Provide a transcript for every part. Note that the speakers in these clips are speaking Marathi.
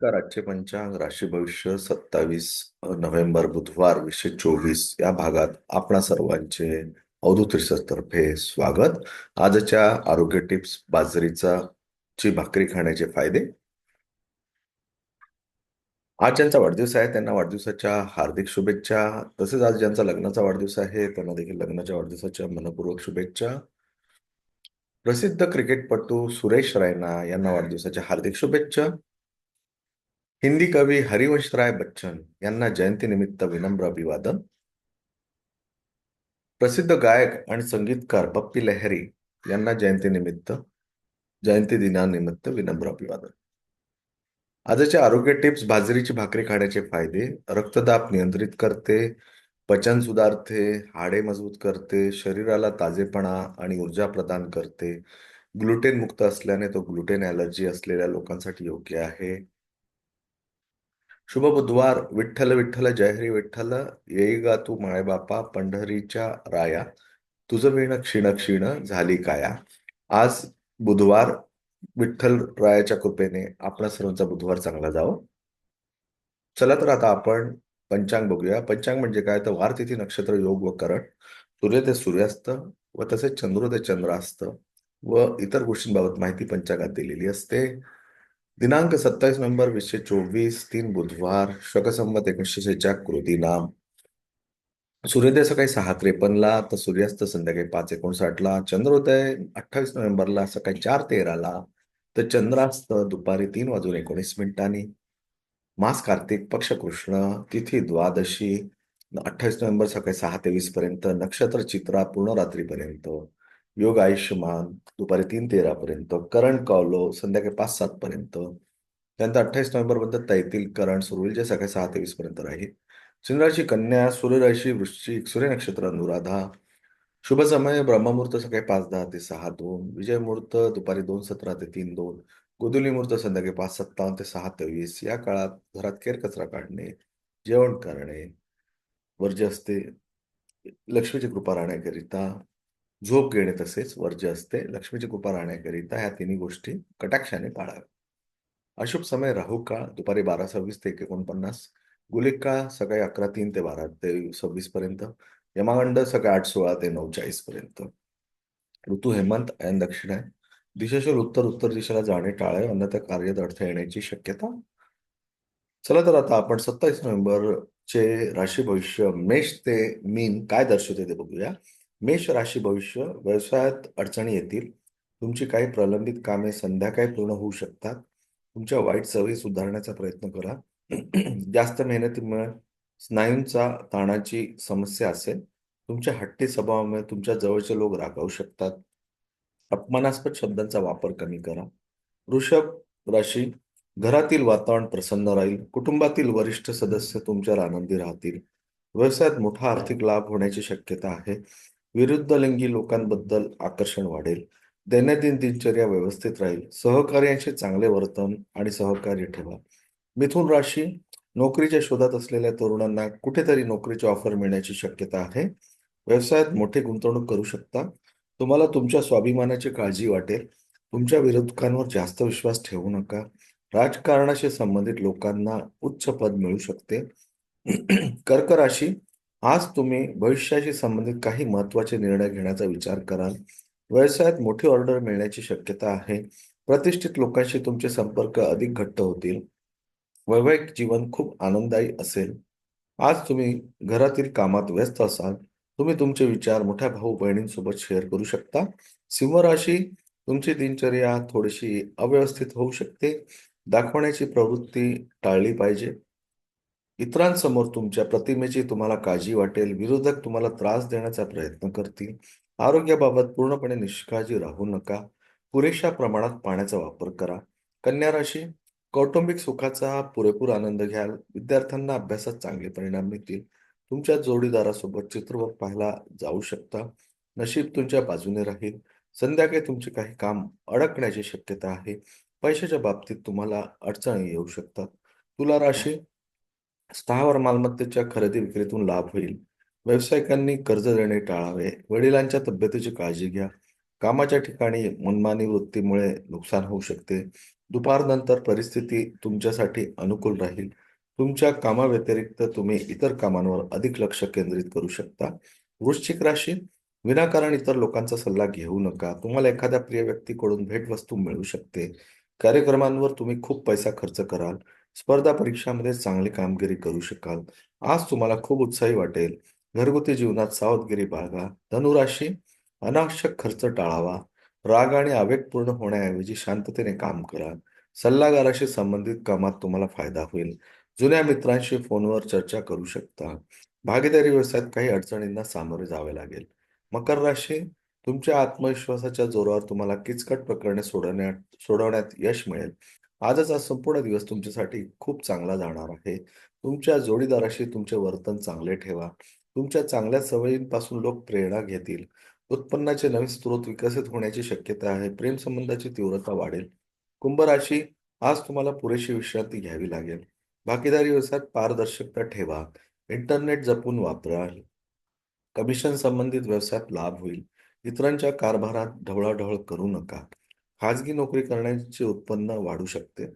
का आजचे पंचांग राशी भविष्य सत्तावीस नोव्हेंबर बुधवार वीसशे चोवीस या भागात आपणा सर्वांचे अवधूत तर्फे स्वागत. आजच्या आरोग्य टिप्स बाजरीचा ची भाकरी खाण्याचे फायदे. आज ज्यांचा वाढदिवस आहे त्यांना वाढदिवसाच्या हार्दिक शुभेच्छा. तसेच आज ज्यांचा लग्नाचा वाढदिवस आहे त्यांना देखील लग्नाच्या वाढदिवसाच्या मनपूर्वक शुभेच्छा. प्रसिद्ध क्रिकेटपटू सुरेश रायना यांना वाढदिवसाच्या हार्दिक शुभेच्छा. हिंदी कवी हरिवंशराय बच्चन यांना जयंतीनिमित्त विनम्र अभिवादन. प्रसिद्ध गायक आणि संगीतकार पप्पी लहरी यांना जयंतीनिमित्त जयंती दिनानिमित्त विनम्र अभिवादन. आजच्या आरोग्य टिप्स बाजरीची भाकरी खाण्याचे फायदे रक्तदाब नियंत्रित करते पचन सुधारते हाडे मजबूत करते शरीराला ताजेपणा आणि ऊर्जा प्रदान करते. ग्लुटेन मुक्त असल्याने तो ग्लुटेन ॲलर्जी असलेल्या लोकांसाठी योग्य आहे. शुभ बुधवार विठ्ठल विठ्ठल जय हरी विठ्ठल येई गा तू मायबापा पंढरीच्या राया तुझं विण क्षीण क्षीण झाली काया. आज बुधवार विठ्ठल रायाच्या कृपेने आपण सर्वांचा बुधवार चांगला जावं. चला तर आता आपण पंचांग बघूया. पंचांग म्हणजे काय? तर वार तिथी नक्षत्र योग व करण. सूर्य ते सूर्यास्त व तसेच चंद्र ते चंद्रास्त व इतर गोष्टींबाबत माहिती पंचांगात दिलेली असते. दिनांक सत्तावीस नोव्हेंबर वीसशे चोवीस तीन बुधवार शकसंमत एकोणीसशे शेहेचाळ कृती नाम. सूर्योदय सकाळी सहा त्रेपन्नला तर सूर्यास्त संध्याकाळी पाच एकोणसाठला चंद्रोदय अठ्ठावीस नोव्हेंबरला सकाळी चार तेराला तर चंद्रास्त दुपारी तीन वाजून एकोणीस मिनिटांनी. मास कार्तिक पक्ष कृष्ण तिथी द्वादशी अठ्ठावीस नोव्हेंबर सकाळी सहा तेवीस पर्यंत नक्षत्र चित्रा पूर्ण रात्रीपर्यंत. योग आयुष्यमान दुपारी तीन तेरा पर्यंत करण कौलो संध्याकाळी पाच सातपर्यंत त्यानंतर अठ्ठावीस नोव्हेंबरपर्यंत तैतील करण सुरू होईल जे सकाळी सहा तेवीस पर्यंत राहील. सिंहराशी कन्या सूर्यराशी वृश्चिक सूर्य नक्षत्र अनुराधा शुभ समय ब्रह्ममुहूर्त सकाळी पाच दहा ते सहा दोन विजय मुहूर्त दुपारी दोन सतरा ते तीन दोन गोदुली मुहूर्त संध्याकाळी पाच सत्तावन्न ते सहा तेवीस या काळात घरात केर कचरा काढणे जेवण करणे वर्ज्य असते लक्ष्मीची कृपा राहण्याकरिता झोप घेणे तसेच वर्ज्य असते. लक्ष्मीची कृपा राहण्याकरिता ह्या तिन्ही गोष्टी कटाक्षाने पाळाव्या अशुभ समय राहू काळ दुपारी बारा सव्वीस ते एकोणपन्नास गुलिक काळ सकाळी अकरा तीन ते बारा ते सव्वीस पर्यंत यमागंड सकाळी आठ सोळा ते नऊ चाळीस पर्यंत. ऋतू हेमंत आणि दक्षिण आहे. दिशेशीर उत्तर उत्तर दिशेला जाणे टाळे अन्यथा कार्यात अडथळे येण्याची शक्यता. चला तर आता आपण सत्तावीस नोव्हेंबरचे राशी भविष्य मेष ते मीन काय दर्शवते ते बघूया. मेष राशी भविष्य व्यवसायात अडचणी येतील. तुमची काही प्रलंबित कामे संध्याकाळी पूर्ण होऊ शकतात. तुमच्या वाईट सवयी सुधारण्याचा प्रयत्न करा. जास्त मेहनतीमुळे स्नायूंचा ताणाची समस्या असेल. तुमच्या हट्टी स्वभावामुळे तुमच्या जवळचे लोक रागावू शकतात. अपमानास्पद शब्दांचा वापर कमी करा. वृषभ राशी घरातील वातावरण प्रसन्न राहील. कुटुंबातील वरिष्ठ सदस्य तुमच्यावर आनंदी राहतील. व्यवसायात मोठा आर्थिक लाभ होण्याची शक्यता आहे. विरुद्धलिंगी लोकांबद्दल आकर्षण वाढेल. दैनंदिन दिनचर्या व्यवस्थित राहील. सहकार्यांशी चांगले वर्तन आणि सहकार्य ठेवा. मिथुन राशी नोकरीच्या शोधात असलेल्या तरुणांना कुठेतरी नोकरीची ऑफर मिळण्याची शक्यता आहे. व्यवसायात मोठी गुंतवणूक करू शकता. तुम्हाला तुमच्या स्वाभिमानाची काळजी वाटेल. तुमच्या विरोधकांवर जास्त विश्वास ठेवू नका. राजकारणाशी संबंधित लोकांना उच्च पद मिळू शकते. कर्क राशी आज तुम्ही भविष्याशी संबंधित काही महत्त्वाचे निर्णय घेण्याचा विचार कराल. व्यवसायात मोठी ऑर्डर मिळण्याची शक्यता आहे. प्रतिष्ठित लोकांशी तुमचे संपर्क अधिक घट्ट होतील. वैवाहिक जीवन खूप आनंददायी असेल. आज तुम्ही घरातील कामात व्यस्त असाल. तुम्ही तुमचे विचार मोठ्या भाऊ बहिणींसोबत शेअर करू शकता. सिंह राशी तुमची दिनचर्या थोडीशी अव्यवस्थित होऊ शकते. दाखवण्याची प्रवृत्ती टाळली पाहिजे. इतरांसमोर तुमच्या प्रतिमेची तुम्हाला काळजी वाटेल विरोधक तुम्हाला त्रास देण्याचा प्रयत्न करतील. आरोग्याबाबत पूर्णपणे निष्काळजी राहू नका. पुरेशा प्रमाणात पाण्याचा वापर करा. कन्या राशी कौटुंबिक सुखाचा पुरेपूर आनंद घ्याल. विद्यार्थ्यांना अभ्यासात चांगले परिणाम मिळतील. तुमच्या जोडीदारासोबत चित्रपट पाहायला जाऊ शकता. नशीब तुमच्या बाजूने राहील. संध्याकाळी तुमचे काही काम अडकण्याची शक्यता आहे. पैशाच्या बाबतीत तुम्हाला अडचणी येऊ शकतात. तुला राशी स्थावर मालमत्तेच्या खरेदी विक्रीतून लाभ होईल. व्यावसायिकांनी कर्ज देणे टाळावे. वडिलांच्या तब्येतीची काळजी घ्या. कामाच्या ठिकाणी मनमानी वृत्तीमुळे नुकसान होऊ शकते. दुपारनंतर परिस्थिती तुमच्यासाठी अनुकूल राहील. तुमच्या कामाव्यतिरिक्त तुम्ही इतर कामांवर अधिक लक्ष केंद्रित करू शकता. वृश्चिक राशी विनाकारण इतर लोकांचा सल्ला घेऊ नका. तुम्हाला एखाद्या प्रिय व्यक्तीकडून भेटवस्तू मिळू शकते. कार्यक्रमांवर तुम्ही खूप पैसा खर्च कराल. स्पर्धा परीक्षामध्ये चांगली कामगिरी करू शकाल. आज तुम्हाला खूप उत्साही वाटेल. घरगुती जीवनात सावधगिरी बाळगा. धनुराशी अनावश्यक खर्च टाळावा. राग आणि आवेगपूर्ण होण्याऐवजी शांततेने काम करा. सल्लागाराशी संबंधित कामात तुम्हाला फायदा होईल. जुन्या मित्रांशी फोनवर चर्चा करू शकता. भागीदारी व्यवसायात काही अडचणींना सामोरे जावे लागेल. मकर राशी तुमच्या आत्मविश्वासाच्या जोरावर तुम्हाला किचकट प्रकरणे सोडवण्यात सोडवण्यात यश मिळेल. आजचा संपूर्ण दिवस तुमच्यासाठी खूप चांगला जाणार आहे. तुमच्या जोडीदाराशी तुमचे वर्तन चांगले ठेवा. तुमच्या चांगल्या सवयींपासून लोक प्रेरणा घेतील. उत्पन्नाचे नवीन स्रोत विकसित होण्याची शक्यता आहे. प्रेम संबंधाची तीव्रता वाढेल. कुंभ राशी आज तुम्हाला पुरेशी विश्रांती घ्यावी लागेल. भागीदारी व्यवसायात पारदर्शकता ठेवा. इंटरनेट जपून वापरा. कमिशन संबंधित व्यवसायात लाभ होईल. इतरांच्या कारभारात ढवळाढवळ करू नका. खाजगी नोकरी करण्याचे उत्पन्न वाढू शकते.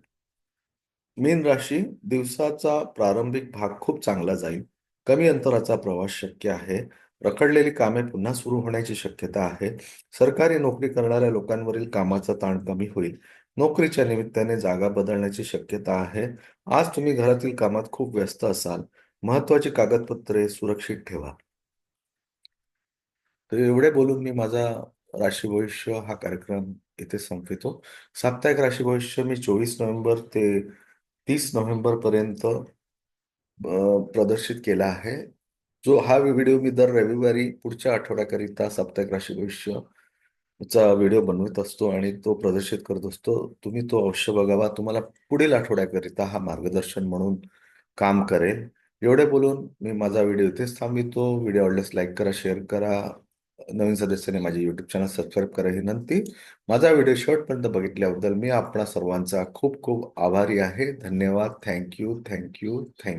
मीन राशी दिवसाचा प्रारंभिक भाग खूप चांगला जाईल. कमी अंतराचा प्रवास शक्य आहे. रखडलेली कामे पुन्हा सुरू होण्याची शक्यता आहे. सरकारी नोकरी करणाऱ्या लोकांवरील कामाचा ताण कमी होईल. नोकरीच्या निमित्ताने जागा बदलण्याची शक्यता आहे. आज तुम्ही घरातील कामात खूप व्यस्त असाल. महत्वाची कागदपत्रे सुरक्षित ठेवा. तर एवढे बोलून मी माझा राशी भविष्य हा कार्यक्रम इथे संपवितो साप्ताहिक राशी भविष्य मी चोवीस नोव्हेंबर ते तीस नोव्हेंबर पर्यंत प्रदर्शित केला आहे. जो हा व्हिडिओ मी दर रविवारी पुढच्या आठवड्याकरिता साप्ताहिक राशी भविष्य चा व्हिडिओ बनवत असतो आणि तो प्रदर्शित करत असतो. तुम्ही तो अवश्य बघावा. तुम्हाला पुढील आठवड्याकरिता हा मार्गदर्शन म्हणून काम करेल. एवढे बोलून मी माझा व्हिडिओ इथेच थांबवितो व्हिडिओ आवडल्यास लाईक करा शेअर करा. नवीन सदस्याने माझे युट्यूब चॅनल सबस्क्राईब करा. ही विनंती. माझा व्हिडिओ शेवटपर्यंत बघितल्याबद्दल मी आपणा सर्वांचा खूप खूप आभारी आहे. धन्यवाद. Thank you thank you thank you